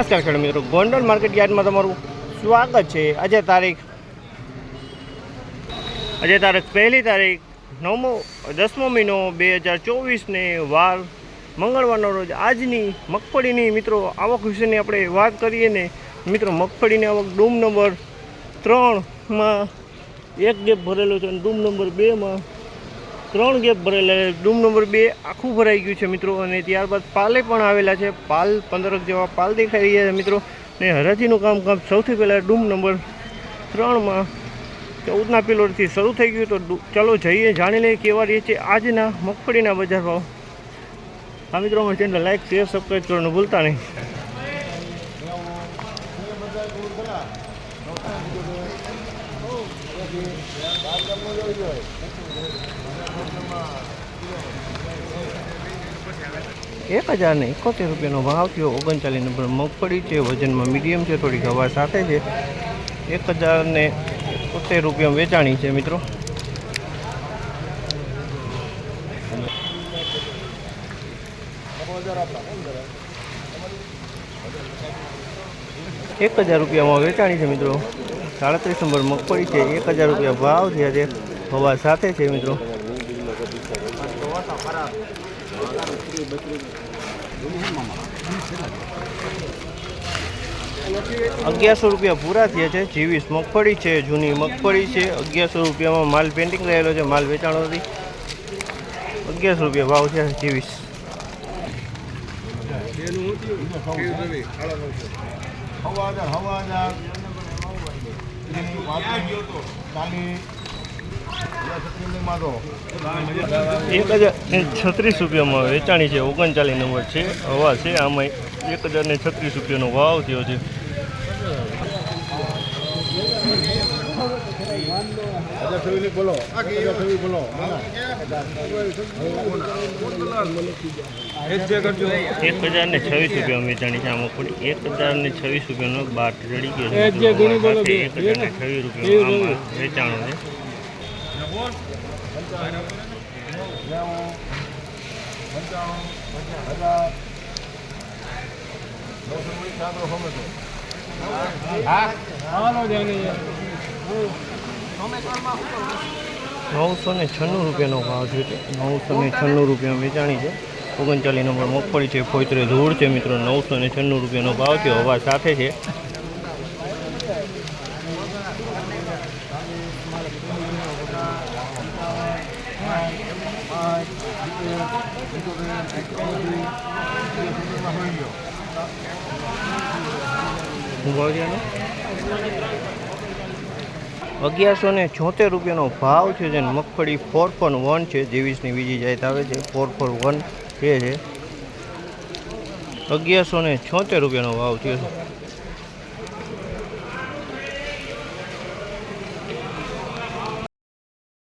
નમસ્કાર ખેડૂત મિત્રો. ગોંડલ માર્કેટ યાર્ડમાં તમારું સ્વાગત છે. આજે તારીખ આજે તારીખ પહેલી તારીખ નવમો, દસમો મહિનો બે હજાર ચોવીસને વાર મંગળવારનો રોજ આજની મગફળીની મિત્રો આવક વિશેની આપણે વાત કરીએ ને, મિત્રો મગફળીની આવક ડૂમ નંબર ત્રણમાં એક ગેપ ભરેલો છે અને ડૂમ નંબર બેમાં ત્રણ ગેપ ભરેલા છે. ડૂમ નંબર બે આખું ભરાઈ ગયું છે મિત્રો. અને ત્યારબાદ પાલે પણ આવેલા છે. પાલ પંદરક જેવા પાલ દેખાઈ રહ્યા છે મિત્રો. ને હરાજીનું કામ કામ સૌથી પહેલાં ડૂમ નંબર ત્રણમાં ચૌદના પિલોરથી શરૂ થઈ ગયું. તો ચાલો જઈએ, જાણી લઈએ કેવા રહીએ છે આજના મગફળીના બજાર ભાવ. આ મિત્રો, અમારી ચેનલ લાઈક શેર સબસ્ક્રાઈબ કરવાનું ભૂલતા નહીં. એક હજાર ને એકોતેર રૂપિયાનો ભાવ થયો. ઓગણચાલીસ નંબર મગફળી છે. વજનમાં મીડિયમ છે. થોડીક હવા સાથે છે. એક હજાર ને એકોતેર રૂપિયા વેચાણી છે, મિત્રો. એક હજાર રૂપિયામાં વેચાણી છે, મિત્રો. સાડત્રીસ નંબર મગફળી છે, એક હજાર રૂપિયા ભાવ છે હવા સાથે છે મિત્રો. અગિયારસો રૂપિયા પૂરા થયા છે, જીવીસ મગફળી છે, જૂની મગફળી છે, અગિયારસો રૂપિયામાં માલ પેન્ટિંગ રહેલો છે, માલ વેચાણો નથી. અગિયારસો રૂપિયા ભાવ છે, જીવીસ. હવા હજાર ને છત્રીસ રૂપિયામાં વેચાણી છે, ઓગણચાલીસ નંબર છે, હવા છે, આમાં એક હજાર ને છત્રીસ રૂપિયાનો ભાવ થયો છે. બોલો બોલો એક હજાર ને છવ્વીસ રૂપિયા વેચાણી છે આમાં પણ એક હજાર ને છવ્વીસ રૂપિયાનો બાર ચડી ગયો એક હજાર ને છવ્વીસ રૂપિયા આમાં વેચાણો છે હાલો જાને નવસો ને છન્નું રૂપિયાનો ભાવ છે નવસો ને છન્નું રૂપિયા વેચાણી છે. ઓગણચાલીસ નંબર મગફળી છે ફોતરે ધૂળ છે મિત્રો. નવસો ને છન્નું રૂપિયાનો ભાવ છે, હવા સાથે છે. શું ભાવ? અગિયારસો ને છોતેર રૂપિયાનો ભાવ છે જે મગફળી ફોર ફોર વન છે, જેવીસની બીજી જાત આવે છે. ફોર ફોર વન એ છે. અગિયારસો ને છોતેર રૂપિયાનો ભાવ થયો છે.